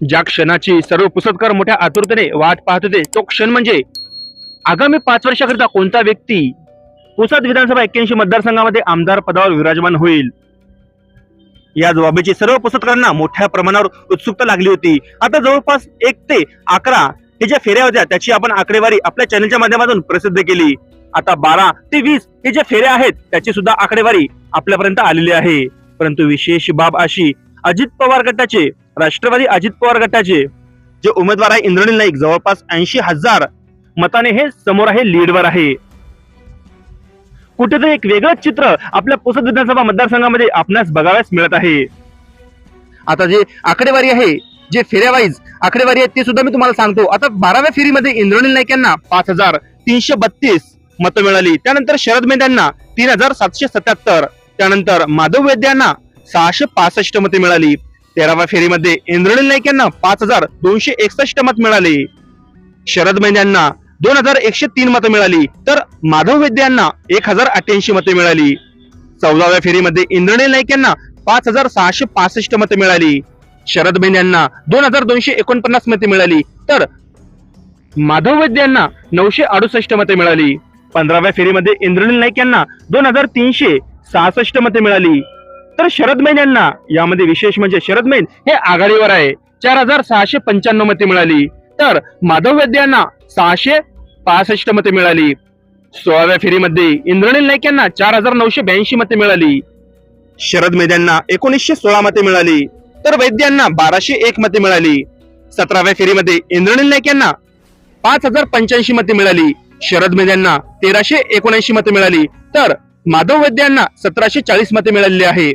ज्या क्षणाची सर्व पुसदकर मोठ्या आतुरतेने वाट पाहत होते तो क्षण म्हणजे आगामी पाच वर्षाकरिता कोणता व्यक्ती पुसद विधानसभा एक्क्याऐंशी मतदारसंघामध्ये आमदार पदावर विराजमान होईल? या जबाबीची सर्व पुसदकरांना मोठ्या प्रमाणावर उत्सुकता लागली होती. आता जवळपास एक ते अकरा हे ज्या फेऱ्या होत्या त्याची आपण आकडेवारी आपल्या चॅनलच्या माध्यमातून प्रसिद्ध केली. आता बारा ते वीस हे ज्या फेऱ्या आहेत त्याची सुद्धा आकडेवारी आपल्यापर्यंत आलेली आहे. परंतु विशेष बाब अशी अजित पवार गटाचे राष्ट्रवादी अजित पवार गटाचे जे उमेदवार आहे इंद्रनील नाईक जवळपास ऐंशी हजार मताने हे समोर आहे लीडवर आहे. कुठेतरी एक वेगळंच चित्र आपल्या पुसद विधानसभा मतदारसंघामध्ये आपणास बघाव्यास मिळत आहे. आता जे आकडेवारी आहे जे फेऱ्यावाईज आकडेवारी आहे ते सुद्धा मी तुम्हाला सांगतो. आता बाराव्या फेरीमध्ये इंद्रनील नाईक यांना पाच हजार तीनशे बत्तीस मतं मिळाली. त्यानंतर शरद मेंढ यांना तीन हजार सातशे सत्याहत्तर. त्यानंतर माधव वैद्य यांना सहाशे पासष्ट मते मिळाली. तेराव्या फेरीमध्ये इंद्रणील नाईक यांना पाच हजार दोनशे एकसष्ट मत मिळाले. शरद मेंढ यांना दोन हजार एकशे तीन मतं मिळाली. तर माधव वैद्य यांना एक हजार अठ्ठ्याऐंशी मते मिळाली. चौदाव्या फेरीमध्ये इंद्रणील नाईक यांना पाच हजार सहाशे पासष्ट मते मिळाली. शरद मेंढ यांना दोन हजार दोनशे एकोणपन्नास मते मिळाली. तर माधव वैद्य यांना नऊशे अडुसष्ट मते मिळाली. पंधराव्या फेरीमध्ये इंद्रनील नाईक यांना दोन हजार तीनशे सहासष्ट मते मिळाली. तर शरद मैन यांना यामध्ये विशेष म्हणजे शरद मैन हे आघाडीवर आहे. चार हजार सहाशे पंच्याण्णव मते मिळाली. तर माधव वैद्य यांना सहाशे पासष्ट मते मिळाली. सोळाव्या फेरीमध्ये इंद्रनील नाईक यांना चार हजार नऊशे ब्याऐंशी मते मिळाली. शरद मेध यांना एकोणीसशे सोळा मते मिळाली. तर वैद्य यांना बाराशे एक मते मिळाली. सतराव्या फेरीमध्ये इंद्रनील नाईक यांना पाच हजार पंच्याऐंशी मते मिळाली. शरद मेध यांना तेराशे एकोणऐंशी मते मिळाली. तर माधव वैद्य यांना सतराशे चाळीस मते मिळालेली आहे.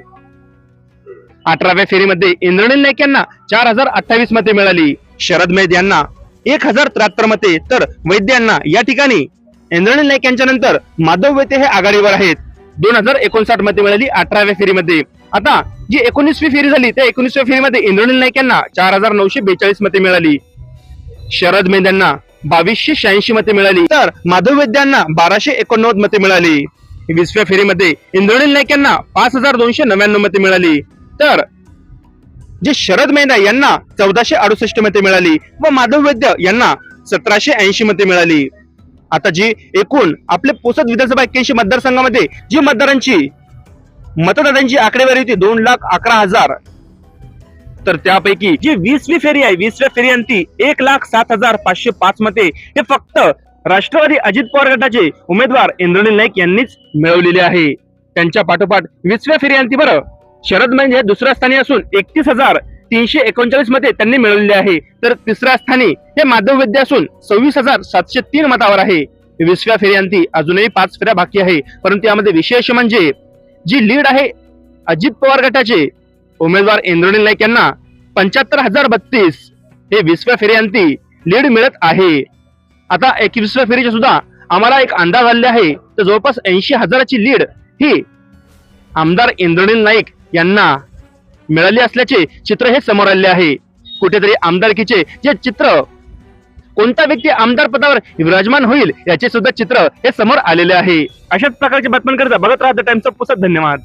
अठराव्या फेरीमध्ये इंद्रणील नाईक यांना चार हजार अठ्ठावीस मते मिळाली. शरद मेध यांना एक हजार त्र्याहत्तर मते. तर वैद्य यांना या ठिकाणी इंद्रणील नाईक यांच्या नंतर माधव वैद्य हे आघाडीवर आहेत. दोन हजार एकोणसाठ मते मिळाली अठराव्या फेरीमध्ये. आता जी एकोणीसवी फेरी झाली त्या एकोणीसव्या फेरीमध्ये इंद्रनील नाईक यांना चार हजार नऊशे बेचाळीस मते मिळाली. शरद मेद यांना बावीसशे शहाऐंशी मते मिळाली. तर माधव वैद्य यांना बाराशे एकोणनव्वद मते मिळाली. वीसव्या फेरीमध्ये इंद्रनील नाईक यांना पाच हजार दोनशे नव्याण्णव मते मिळाली. तर जे शरद मेहता यांना चौदाशे अडुसष्ट मते मिळाली व माधव वैद्य यांना सतराशे ऐंशी मते मिळाली. आता जी एकूण आपले पोसद विधानसभा एक्क्याऐंशी मतदारसंघामध्ये जी मतदारांची मतदारांची आकडेवारी होती दोन लाख अकरा हजार तर त्यापैकी जी वीसवी फेरी आहे वीसव्या फेरी अंती एक लाख सात हजार पाचशे पाच मते हे फक्त राष्ट्रवादी अजित पवार गटाचे उमेदवार इंद्रनील नाईक यांनीच मिळवलेले आहे. त्यांच्या पाठोपाठ वीसव्या फेरी बरं. शरद म्हणजे हे दुसऱ्या स्थानी असून एकतीस हजार तीनशे एकोणचाळीस मते त्यांनी मिळवलेले आहे. तर तिसऱ्या स्थानी हे माधव विद्या असून सव्वीस हजार सातशे तीन मतावर आहे. वीसव्या फेऱ्यांती अजूनही पाच फेऱ्या बाकी आहे. परंतु यामध्ये विशेष म्हणजे जी लीड आहे अजित पवार गटाचे उमेदवार इंद्रनील नाईक यांना पंच्याहत्तर हजार बत्तीस हे वीसव्या फेऱ्यांती लीड मिळत आहे. आता एकवीसव्या फेरीच्या सुद्धा आम्हाला एक अंदाज आले आहे. तर जवळपास ऐंशी हजाराची लीड ही आमदार इंद्रनील नाईक यांना मिळाली असल्याचे चित्र हे समोर आले आहे. कुठेतरी आमदारकीचे जे चित्र कोणता व्यक्ती आमदार पदावर विराजमान होईल याचे सुद्धा चित्र हे समोर आलेले आहे. अशाच प्रकारची बातम्यांकरिता बघत राहा द टाइम्स ऑफ पुसत धन्यवाद.